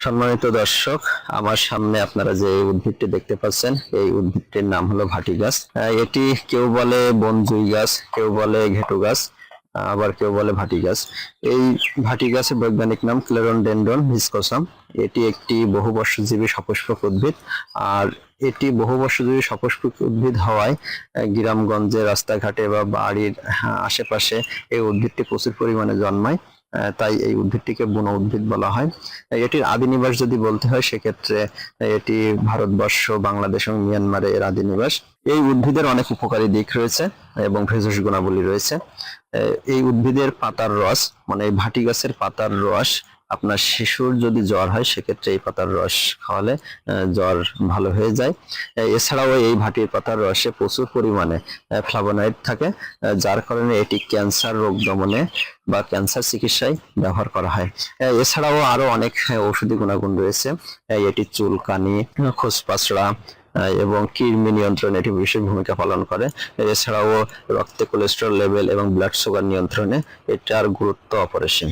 সম্মানিত দর্শক, আমার সামনে আপনারা যে উদ্ভিদটি দেখতে পাচ্ছেন, এই উদ্ভিদটির নাম হলো ভাটি গাছ। এটি কেউ বলে বনজুই গাছ, কেউ বলে ঘেটু গাছ আবার কেউ বলে ভাটি গাছ। এই ভাটি গাছের বৈজ্ঞানিক নাম ক্লেরন ডেন্ডন ভিসকোসাম। এটি একটি বহুবর্ষজীবী সপুষ্পক উদ্ভিদ। আর এটি বহুবর্ষজীবী সপুষ্পক উদ্ভিদ হওয়ায় গ্রামগঞ্জে, রাস্তাঘাটে বা বাড়ির আশেপাশে এই উদ্ভিদটি প্রচুর পরিমাণে জন্মায়। তাই এই উদ্ভিদটিকে বন উদ্ভিদ বলা হয়। এটির আদি নিবাস যদি বলতে হয়, সেক্ষেত্রে এটি ভারতবর্ষ, বাংলাদেশ এবং মিয়ানমারে এর আদি নিবাস। এই উদ্ভিদের অনেক উপকারী দিক রয়েছে এবং ভেষজ গুণাবলী রয়েছে। এই উদ্ভিদের পাতার রস মানে ভাটি গাছের পাতার রস আপনার শিশুর যদি জ্বর হয়, সেক্ষেত্রে এই পাতার রস খাওয়ালে জ্বর ভালো হয়ে যায়। এছাড়াও এই ভাটির পাতার রসে প্রচুর পরিমাণে ফ্লাভোনাইড থাকে যার কারণে এটি ক্যান্সার রোগ দমনে বা ক্যান্সার চিকিৎসায় ব্যবহার করা হয়। এছাড়াও আরও অনেক ঔষধি গুণাগুণ রয়েছে। এটি চুলকানি খোসপাচড়া এবং কৃমি নিয়ন্ত্রণে, এটি বিশেষ ভূমিকা পালন করে। এছাড়াও রক্তে কোলেস্টেরল লেভেল এবং ব্লাড সুগার নিয়ন্ত্রণে এটার গুরুত্ব অপরিসীম।